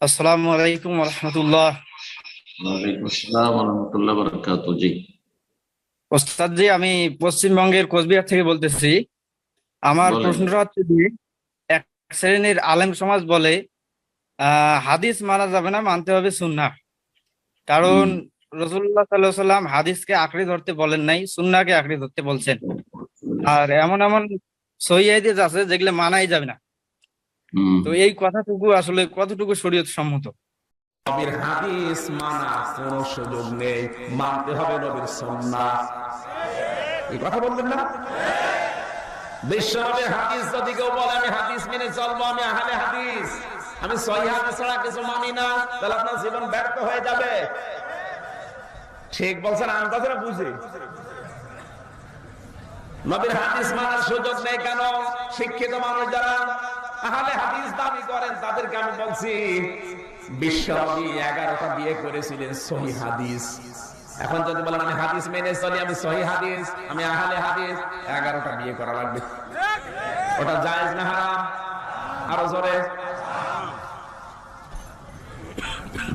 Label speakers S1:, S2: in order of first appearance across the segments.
S1: আসসালামু আলাইকুম রহমতুল্লাহ। ওস্তাদ জি আমি পশ্চিমবঙ্গের কোচবিহার থেকে বলতেছি। আমার। প্রশ্নটা হচ্ছে যে এক শ্রেণির আলেম সমাজ বলে আহ হাদিস মানা যাবে না মানতে হবে সুন্নাহ। কারণ রসুল্লাহ সাল্লাহ সাল্লাম হাদিসকে আঁকড়ে ধরতে বলেন নাই সুন্নাহকে আঁকড়ে ধরতে বলছেন। আর এমন এমন সহি আছে যেগুলো মানাই যাবে না। তো এই কথাটুকু আসলে কতটুকু শরীয়ত সম্মত?
S2: নবীর হাদিস মানা কোনো সুযোগ নেই। মানতে হবে নবীর সুন্নাহ। এই কথা বললেন না? হাদিস যদি কেউ বলে আমি হাদিস মেনে চলবো আমি আহলে হাদিস আমি সহি হাদিস ছাড়া কিছু মানি না তাহলে আপনার জীবন ব্যর্থ হয়ে যাবে। ঠিক বলছেন আন্দাজে না বুঝে। নবীর হাদিস মানার সুযোগ নেই কেন? শিক্ষিত মানুষ যারা আহলে হাদিস দাবি করেন, তাদেরকে আমি বলছি, বিশ্বনবী এগারোটা বিয়ে করেছিলেন সহি হাদিস। এখন যদি বলেন, আমি হাদিস মেনে চলি, আমি সহি হাদিস, আমি আহলে হাদিস, এগারোটা বিয়ে করা লাগবে। ওটা জায়েজ না হারাম? আরও জোরে।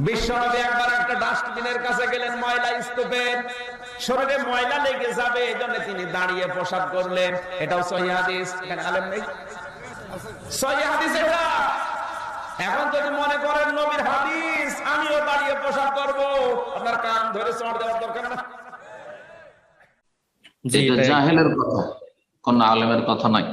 S2: বিশ্বনবী একবার একটা ডাস্টবিনের কাছে গেলেন, ময়লা স্তূপের। শরীরে ময়লা লেগে যাবে এই জন্য তিনি দাঁড়িয়ে প্রসাদ করলেন। এটাও সহি হাদিস। এখানে আলেম নেই? সহি হাদিস এটা। এখন যদি মনে করেন নবীর হাদিস আমিও দাঁড়িয়ে প্রসাদ করব। আপনার কান ধরে চড় দেওয়ার দরকার না।
S1: জি
S3: এটা
S1: তাই।
S3: জাহেলের কথা কোন আলেমের কথা নাই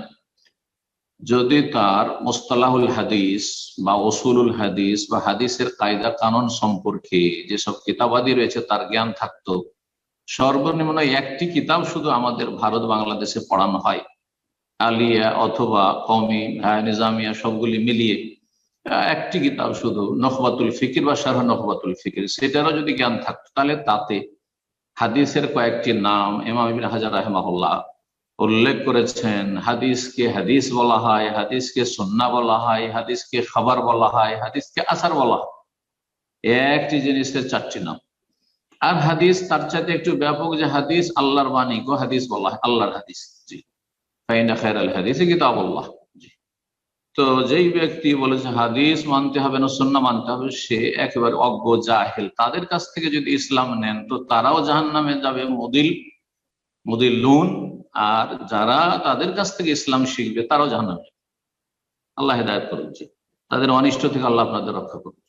S3: যদি তার মোস্তালাহুল হাদিস বা ওসুলুল হাদিস বা হাদিসের কায়দা কানুন সম্পর্কে যেসব কিতাবাদি রয়েছে তার জ্ঞান থাকতো সর্বনিম্ন একটি কিতাব শুধু আমাদের ভারত বাংলাদেশে পড়ানো হয়। আলিয়া অথবা কমি নিজামিয়া সবগুলি মিলিয়ে একটি কিতাব শুধু নখবাতুল ফিকির বা শারহ নখবাতুল ফিকির। সেটারও যদি জ্ঞান থাকতো, তাহলে তাতে হাদিসের কয়েকটি নাম ইবিন হাজার রাহমাহুল্লাহ উল্লেখ করেছেন। হাদিসকে হাদিস বলা হয়, হাদিসকে সন্না বলা হয়, হাদিসকে খাবার বলা হয়, হাদিসকে আসার বলা হয়। একটি জিনিসের চারটি নাম। আর হাদিস তার চাইতে একটু ব্যাপক যে হাদিস আল্লাহর বাণী, গো হাদিস বলা হয়, আল্লাহর হাদিস। জি। ফাইনা খের আল হাদিস কিতাব তো যেই ব্যক্তি বলেছে হাদিস মানতে হবে না সন্না মানতে হবে, সে একেবারে অজ্ঞ জাহেল। তাদের কাছ থেকে যদি ইসলাম নেন, তো তারাও জাহান নামে যাবে, মুদিল মুদিল লুন। আর যারা তাদের কাছ থেকে ইসলাম শিখবে, তারাও জাহান নামে আল্লাহ হেদায়ত করুন। তাদের অনিষ্ট থেকে আল্লাহ আপনাদের রক্ষা করুন।